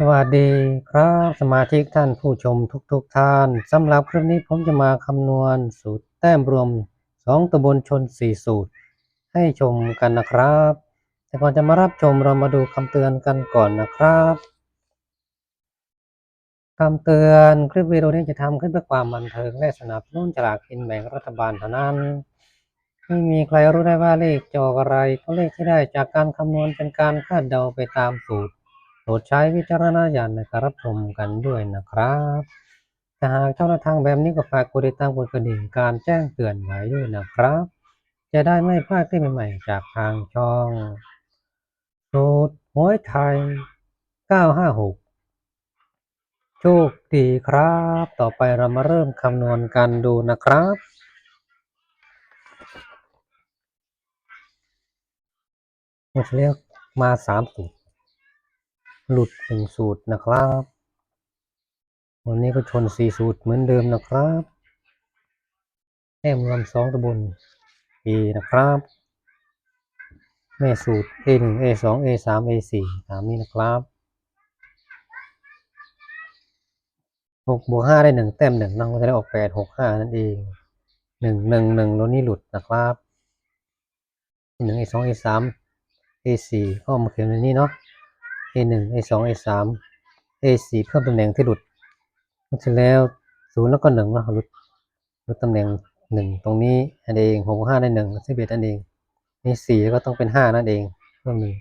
สวัสดีครับสมาชิกท่านผู้ชมทุกๆทท่านสำหรับคลิปนี้ผมจะมาคำนวณสูตรแต้มรวม 2ตำบลชน 4 สูตร ให้ชมกันนะครับ แต่ก่อนจะมารับชมเรามาดูคำเตือนกันก่อนนะครับคำเตือนคลิปวิดีโอนี้จะทำขึ้นเพื่อความบันเทิงและสนับสนุนฉลากกินแบ่งรัฐบาลเท่านั้นไม่มีใครรู้ได้ว่าเลขจะออกอะไรก็เลขที่ได้จากการคำนวณเป็นการคาดเดาไปตามสูตร โปรดใช้วิจารณญาณในการรับชมกันด้วยนะครับถ้าหากชอบแนวทางแบบนี้ก็ฝากกดติดตามกดกระดิ่งการแจ้งเตือนไว้ด้วยนะครับ จะได้ไม่พลาดคลิปใหม่ๆจากทางช่องสูตรหวยไทย 956 โชคดีครับ ต่อไปเรามาเริ่มคำนวณกันดูนะครับหมดเรียกมาสามสูตร หลุดหนึ่งสูตรนะครับ วันนี้ก็ชนสี่สูตรเหมือนเดิมนะครับแต้มรวมสองตะบน A นะครับ แม่สูตร A หนึ่ง A สอง A สาม A สี่ตามนี้นะครับหกบวกห้าได้หนึ่งแต้มหนึ่งน้องก็จะได้ออกแปดหกห้านั่นเองหนึ่งหนึ่งหนึ่งแล้วนี่หลุดนะครับหนึ่ง A สอง A สาม A สี่ก็มาเขียนในนี้เนาะ A หนึ่ง A สอง A สาม A สี่เพิ่มตำแหน่งที่หลุดเสร็จแล้วศูนย์แล้วก็หนึ่งนาะหลุดหลุดตำแหน่งหนึ่งตรงนี้อันเองหกห้าได้หนึ่งสิบเอ็ดอันเองนี่สี่ก็ต้องเป็นห้านั่นเองเพิ่มหนึ่ง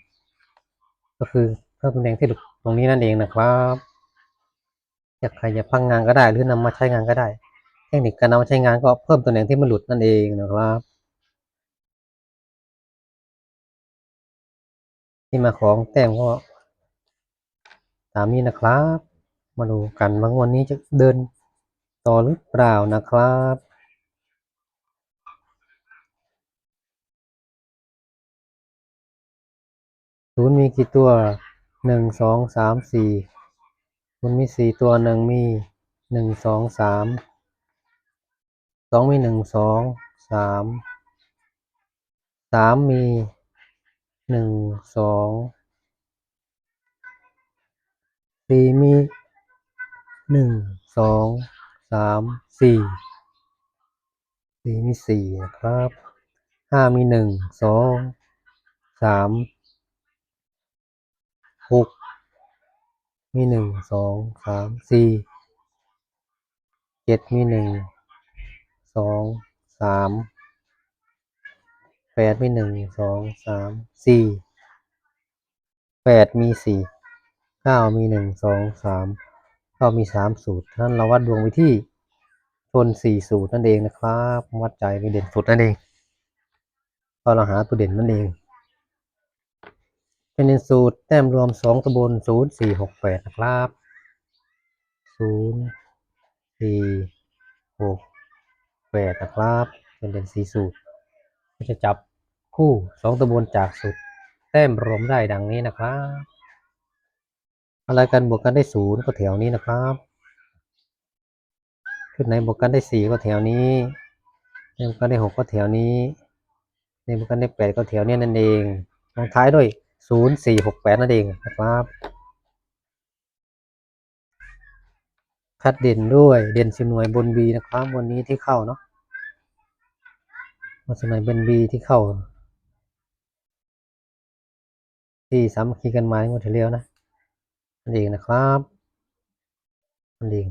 ก็คือเพิ่มตำแหน่งที่หลุดตรงนี้นั่นเองนะครับอยากใครจะพังงานก็ได้หรือนำมาใช้งานก็ได้ เทคนิคการนำมาใช้งานก็เพิ่มตำแหน่งที่มันหลุดนั่นเองนะครับที่มาของแต้มก็ ตามนี้นะครับ มาดูกันว่างวันนี้จะเดินต่อหรือเปล่านะครับศูนย์มีกี่ตัวหนึ่งสองสามสี่มันมีสี่ตัวหนึ่งมีหนึ่งสองสามสองมีหนึ่งสองสามสามมีหนึ่งสอง สี่มีหนึ่งสองสามสี่สี่มีสี่นะครับห้ามีหนึ่งสองสามหกมีหนึ่งสองสามสี่เจ็ดมีหนึ่งสองสามแปดมีหนึ่งสองสามสี่แปดมีสี่ เก้ามีหนึ่งสองสามเก้ามีสามสูตรนั้นเราวัดดวงไปที่ชนสี่สูตรนั่นเองนะครับวัดใจไปเด่นสุดนั่นเองพอเราหาตัวเด่นนั่นเอง เป็นสูตรแต้มรวมสองตะบนศูนย์สี่หกแปดนะครับศูนย์สี่หกแปดนะครับเป็นเป็นสี่สูตรก็จะจับคู่สองตะบนจากสูตรแต้มรวมได้ดังนี้นะครับ อะไรกันบวกกันได้ศูนย์ก็แถวนี้นะครับชุดไหนบวกกันได้สี่ก็แถวนี้ในบวกกันได้หกก็แถวนี้ในบวกกันได้แปดก็แถวนี้นั่นเองลงท้ายด้วยศูนย์สี่หกแปดนั่นเองนะครับ คัดเด่นด้วยเด่นสิหน่วยบน B นะครับ วันนี้ที่เข้าเนาะวันสมัยเป็น B ที่เข้า ที่สามคีกันมาในงวดที่แล้วนะ นั่นเองนะครับนั่นเอง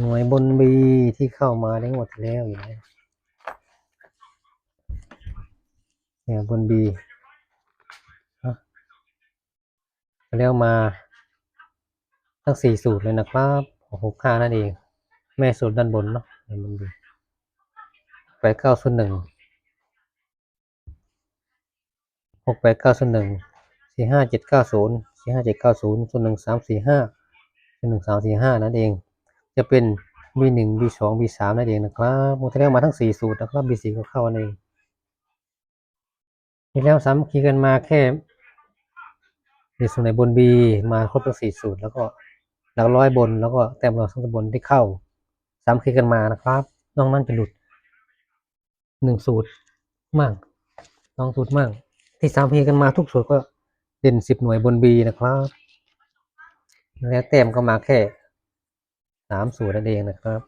หน่วยบน B ที่เข้ามาในงวดแล้วอยู่นะเนี่ยบน B แล้วมาทั้งสี่สูตรเลยนะครับหกห้านั่นเอง แม่สูตรด้านบนเนาะในบน B แปดเก้าศูนย์หนึ่งหกแปดเก้าศูนย์หนึ่ง สี่ห้าเจ็ดเก้าศูนย์สี่ห้าเจ็ดเก้าศูนย์ศูนหนึ่งสามสี่ห้าศูนหนึ่งสามสี่ห้านั่นเอง จะเป็น B หนึ่ง B สอง B สามนั่นเองนะครับมูทแล้มาทั้งสี่สูตรนะครับ B สี่ก็เข้านั่นเองทีแล้วซ้ำคีกันมาแค่ในส่วนไหนบน B มาครบทั้งสี่สูตรแล้วก็หลักร้อยบนแล้วก็แต้มรองทั้งบนที่เข้าซ้ำคีกันมานะครับนอกนั้นจะหลุดหนึ่งสูตรมั่งสองสูตรมั่งที่สามพีกันมาทุกสูตรก็ เด่นสิบหน่วยบน B นะครับ แล้วแต้มก็มาแค่สามสูตรนั่นเองนะครับ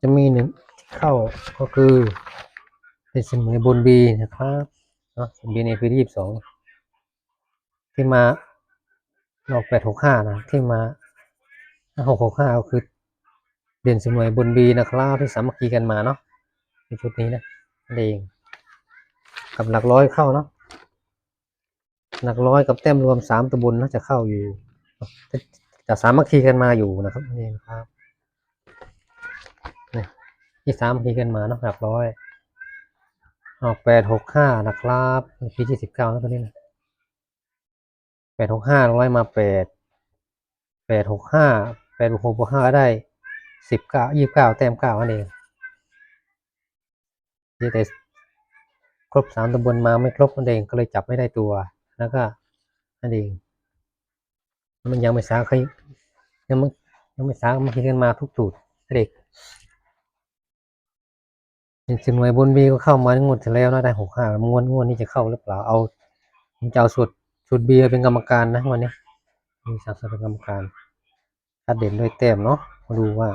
จะมีหนึ่งที่เข้าก็คือเด่นสิบหน่วยบน B นะครับเนาะบ B ในปีที่ยี่สิบสองที่มาออกแปดหกห้านะที่มาหกหกห้าก็คือเด่นสิบหน่วยบน B นะครับที่สามัคคีกันมาเนาะในชุดนี้นะนั่นเองกับหลักร้อยเข้าเนาะ หลักร้อยกับแต้มรวมสามตัวบนน่าจะเข้าอยู่จะสามัคคีกันมาอยู่นะครับนี่นะครับนี่ที่สามัคคีกันมาเนาะหลักร้อยออกแปดหกห้านะครับปีที่สิบเก้านะตัวนี้นะแปดหกห้าร้อยมาแปดแปดหกห้าแปดหกบวกห้าได้สิบเก้ายี่สิบเก้าแต้มเก้านั่นเองนี่แต่ครบสามตำบลมาไม่ครบนั่นเองก็เลยจับไม่ได้ตัว แล้วก็นั่นเอง มันยังไม่สาใครยังไม่ยังไม่สามาคิดกันมาทุกจุดเด็กเป็นสิบหน่วยบนบีก็เข้ามางวดที่แล้วนะได้หกห้างวดงวดนี้จะเข้าหรือเปล่าเอาผมจะเอาสูตรสูตรบีเป็นกรรมการนะวันนี้มีสามสเป็นกรรมการคัดเด่นด้วยแต้มเนาะมาดูว่า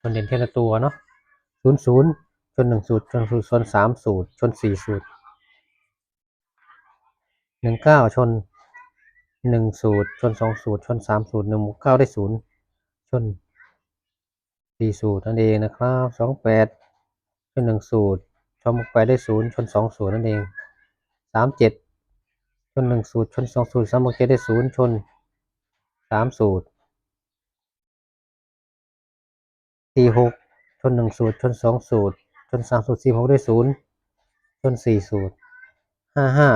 ชนเด่นเทละตัวเนาะศูนย์ศูนย์ ชนหนึ่งสูตรชนสูตรชนสามสูตรชนสี่สูตรหนึ่งเก้าชนหนึ่งสูตรชนสองสูตรชนสามสูตรหนึ่งเก้าได้ศูนย์ชนสี่สูตรนั่นเองนะครับสองแปดชนหนึ่งสูตรชนแปดได้ศูนย์ชนสองสูตรนั่นเองสามเจ็ดชนหนึ่งสูตรชนสองสูตรสามเจ็ดได้ศูนย์ชนสามสูตรสี่หกชนหนึ่งสูตรชนสองสูตร ชนสามสูตรสี่หกได้ศูนย์ชนสี่สูตรห้าห้า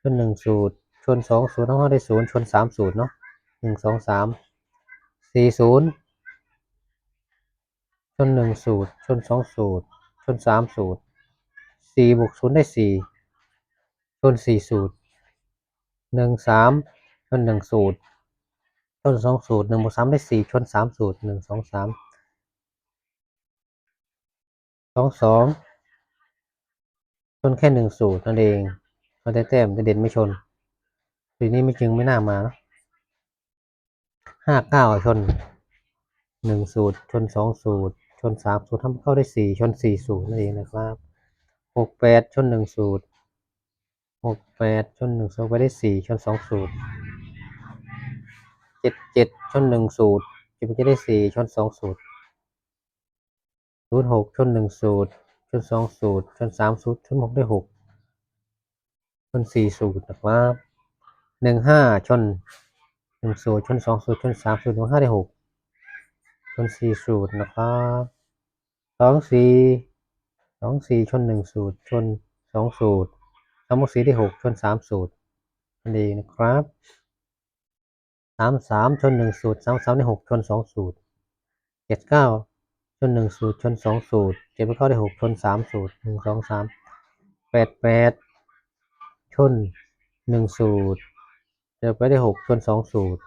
ชนหนึ่งสูตรชนสองสูตรทั้งห้าได้ศูนย์ชนสามสูตรเนาะหนึ่งสองสามสี่ศูนย์ชนหนึ่งสูตร ชนสองสูตร ชนสามสูตรสี่บวกศูนย์ได้สี่ชนสี่สูตรหนึ่งสามชนหนึ่งสูตรชนสองสูตรหนึ่งบวกสามได้สี่ชนสามสูตรหนึ่งสองสาม สองสองชนแค่หนึ่งสูตรนั่นเองมันได้แต้มแต่เด่นไม่ชนทีนี้ไม่จึงไม่น่ามาเนอะห้าเก้าชนหนึ่งสูตร ชนสองสูตร ชนสามสูตรทำเข้าได้สี่ชนสี่สูตรนั่นเองนะครับหกแปดชนหนึ่งสูตรหกแปดชนหนึ่งสูตรไปได้สี่ชนสองสูตรเจ็ดเจ็ดชนหนึ่งสูตรจะไปได้สี่ชนสองสูตร ศูนย์หกชนหนึ่งสูตรชนสองสูตรชนสามสูตรชนหกได้หกชนสี่สูตรนะครับหนึ่งห้าชนหนึ่งสูตรชนสองสูตรชนสามสูตรหนึ่งห้าได้หกชนสี่สูตรนะครับสองสี่สองสี่ชนหนึ่งสูตรชนสองสูตรสามสี่ได้หกชนสามสูตรนั่นเองนะครับสามสามชนหนึ่งสูตรสามสามได้หกชนสองสูตรเจ็ดเก้า ชนหนึ่งสูตรชนสองสูตรเจ็ดไปเข้าได้หกชนสามสูตรหนึ่งสองสามแปดแปดชนหนึ่งสูตรเจ็ดไปได้หกชนสองสูตร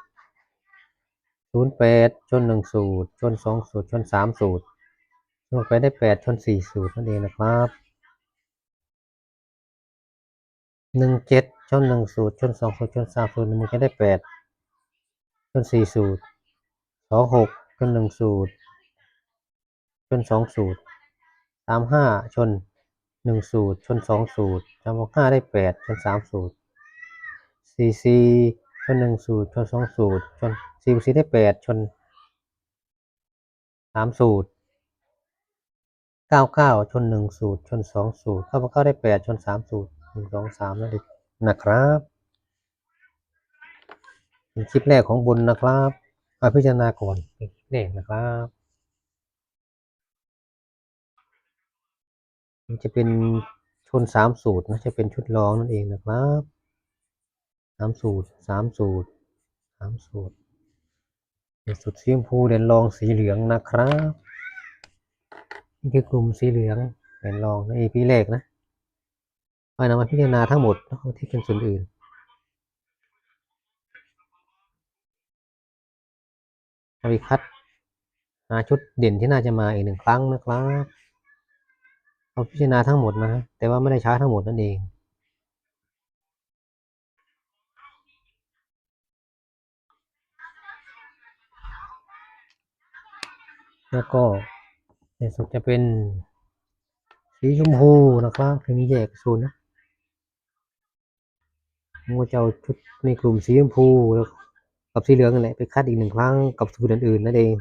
ศูนย์แปดชนหนึ่งสูตรชนสองสูตรชนสามสูตรชนไปได้แปดชนสี่สูตรนั่นเองนะครับหนึ่งเจ็ดชนหนึ่งสูตรชนสองสูตรชนสามสูตรมันจะได้แปดชนสี่สูตรสองหกชนหนึ่งสูตร นสองสูตรสามห้าชนหนึ่งสูตร ชนสองสูตรสามหกห้าได้แปดชนสามสูตรสี่สี่ชนหนึ่งสูตร ชนสองสูตร ชนสี่สี่ได้แปดชนสามสูตรเก้าเก้าชนหนึ่งสูตร ชนสองสูตรเข้ามาเก้าได้แปดชนสามสูตรหนึ่งสองสามนั่นเองนะครับเป็นคลิปแรกของบุญนะครับมาพิจารณาก่อนเป็นคลิปแรกนะครับ มันจะเป็นชนสามสูตรนะจะเป็นชุดรองนั่นเองนะครับสามสูตรสามสูตรสามสูตรเป็นสูตรสีชมพูเด่นรองสีเหลืองนะครับนี่คือกลุ่มสีเหลืองเด่นรองใน EP แรกนะเอานำมาพิจารณาทั้งหมดแล้วที่เป็นส่วนอื่นเอาไปคัดหาชุดเด่นที่น่าจะมาอีกหนึ่งครั้งนะครับ เราพิจารณาทั้งหมดนะ แต่ว่าไม่ได้ช้าทั้งหมดนั่นเองแล้วก็ในสุดจะเป็นสีชมพูนะครับถึงแยกโซนนะผมก็จะเอาชุดในกลุ่มสีชมพูแล้วกับสีเหลืองนั่นแหละไปคัดอีกหนึ่งครั้งกับสูตรอื่นๆนั่นเอง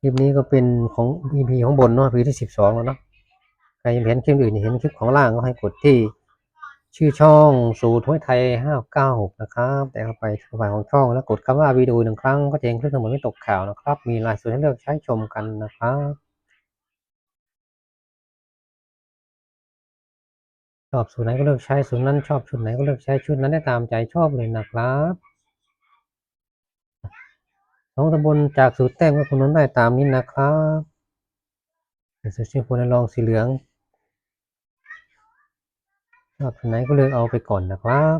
คลิปนี้ก็เป็นของ EP ของบนเนาะ EP ที่สิบสองแล้วเนาะ ใครยังเห็นคลิปอื่นเห็นคลิปของล่างก็ให้กดที่ชื่อช่องสูตรห้วยไทยห้าเก้าหกนะครับ แต่เข้าไปที่ฝ่ายของช่องแล้วกดคำว่าวิดีโอหนึ่งครั้งก็จะเห็นคลิปทั้งหมดไม่ตกข่าวนะครับ มีรายสูตรให้เลือกใช้ชมกันนะครับชอบสูตรไหนก็เลือกใช้สูตรนั้นชอบชุดไหนก็เลือกใช้ชุดนั้นได้ตามใจชอบเลยนะครับ สองตำบลจากสูตรแต้มก็คำนวณได้ตามนี้นะครับเสูตรชื่อพลลองสีเหลืองชอบไหนก็เลือกเอาไปก่อนนะครับ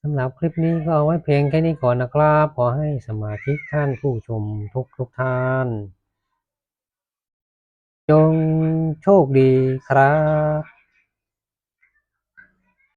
สำหรับคลิปนี้ก็เอาไว้เพียงแค่นี้ก่อนนะครับ ขอให้สมาชิกท่านผู้ชมทุกทุกท่าน จงโชคดีครับ